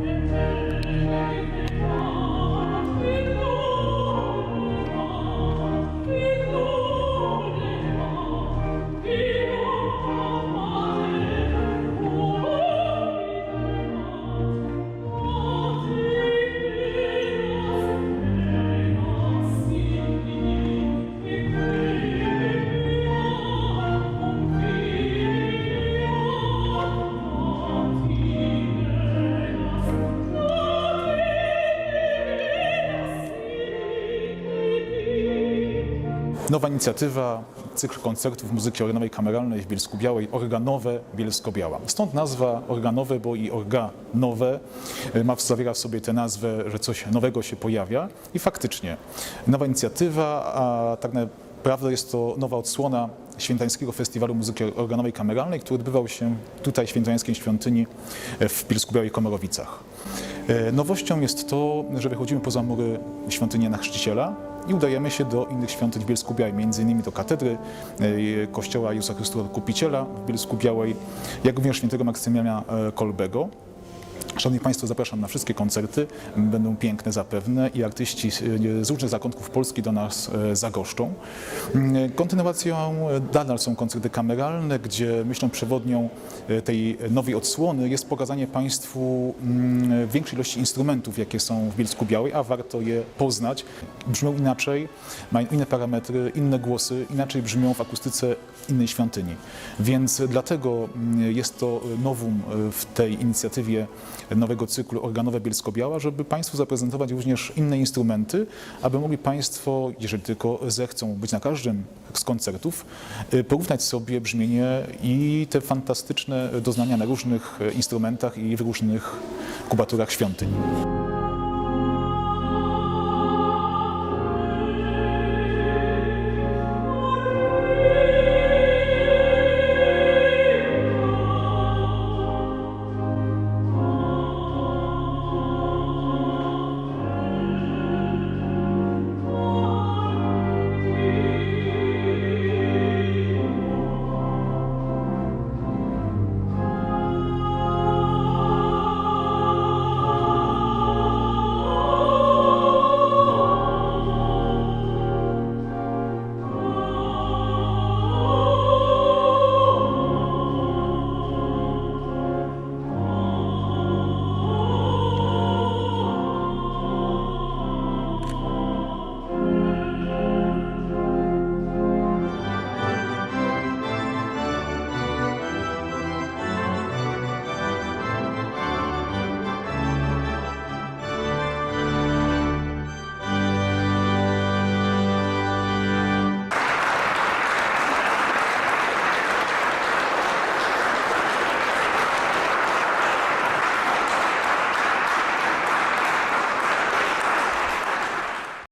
et Nowa inicjatywa, cykl koncertów muzyki organowej kameralnej w Bielsku Białej, organowe Bielsko-Biała. Stąd nazwa organowe, bo i organowe e, ma zawiera w sobie tę nazwę, że coś nowego się pojawia i faktycznie nowa inicjatywa, a tak naprawdę jest to nowa odsłona Świętańskiego Festiwalu Muzyki Organowej Kameralnej, który odbywał się tutaj w Świętańskiej Świątyni e, w Bielsku Białej Komorowicach. E, Nowością jest to, że wychodzimy poza mury świątyni Chrzciciela i udajemy się do innych świątyń w Bielsku Białej, między innymi do katedry e, kościoła Jezusa Chrystusa Kupiciela w Bielsku Białej, jak również świętego Maksymiliana e, Kolbego. Szanowni Państwo, zapraszam na wszystkie koncerty. Będą piękne zapewne i artyści z różnych zakątków Polski do nas e, zagoszczą. Mm, Kontynuacją e, nadal są koncerty kameralne, gdzie myślą przewodnią e, tej nowej odsłony jest pokazanie Państwu mm, większej ilości instrumentów, jakie są w Bielsku Białej, a warto je poznać. Brzmią inaczej, mają inne parametry, inne głosy, inaczej brzmią w akustyce innej świątyni. Więc dlatego mm, jest to nowum e, w tej inicjatywie nowego cyklu Organowe Bielsko-Biała, żeby Państwu zaprezentować również inne instrumenty, aby mogli Państwo, jeżeli tylko zechcą być na każdym z koncertów, y, porównać sobie brzmienie i te fantastyczne doznania na różnych e, instrumentach i w różnych kubaturach świątyń.